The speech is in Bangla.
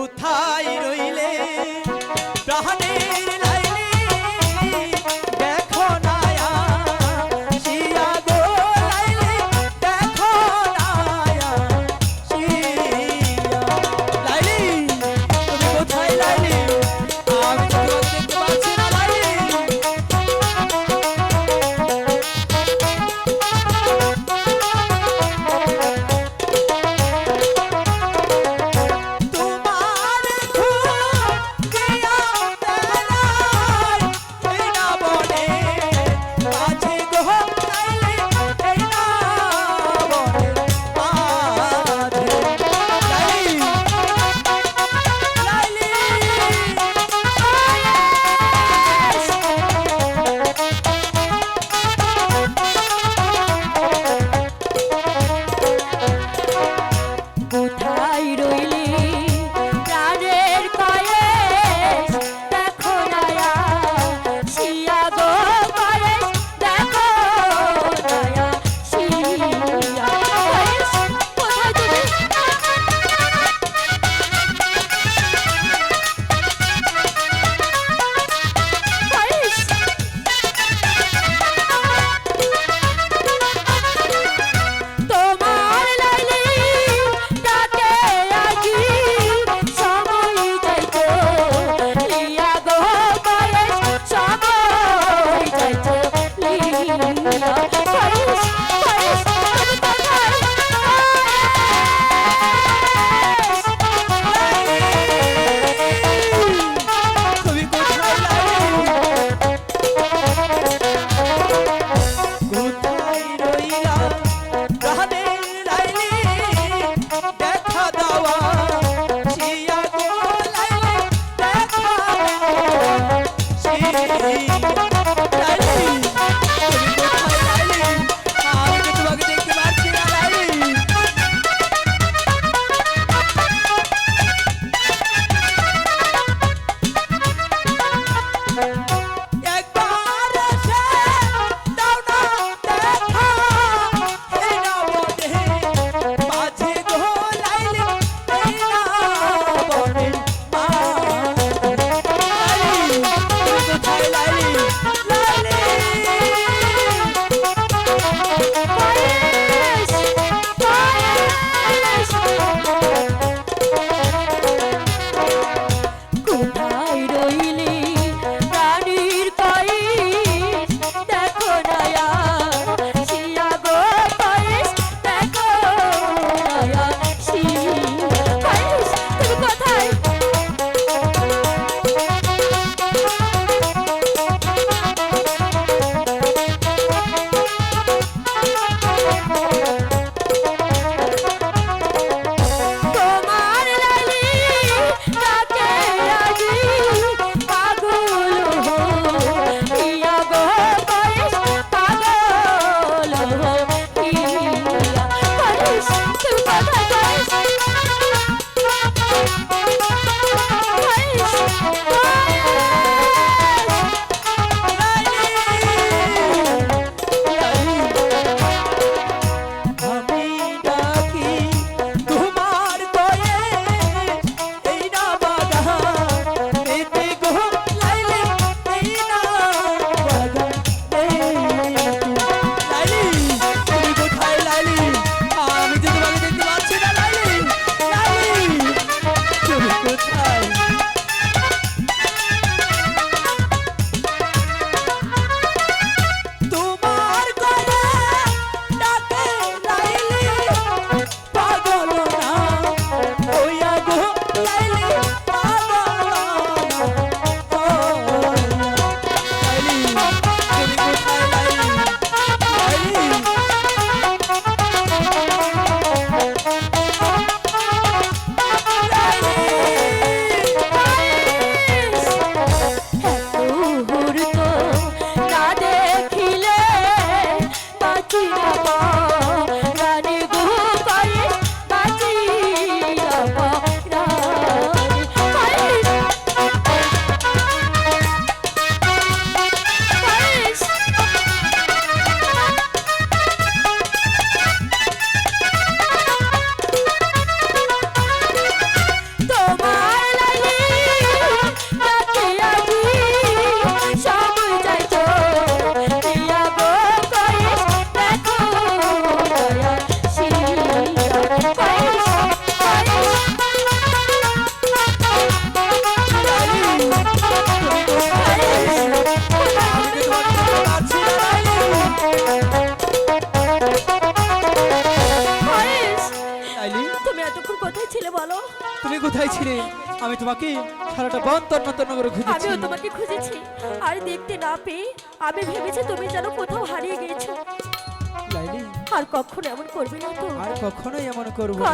কোথায় রইলে? Allah কোথায় ছিলে? আমি তোমাকে সারাটা বন তন্ন তন্ন করে খুঁজেছি। আমিও তোমাকে খুঁজেছি। আর দেখতে না পেয়ে আমি ভেবেছি তুমি যেন কোথাও হারিয়ে গেছো লাইলি। আর কখনো এমন করবে না তো। আর কখনোই এমন করব না।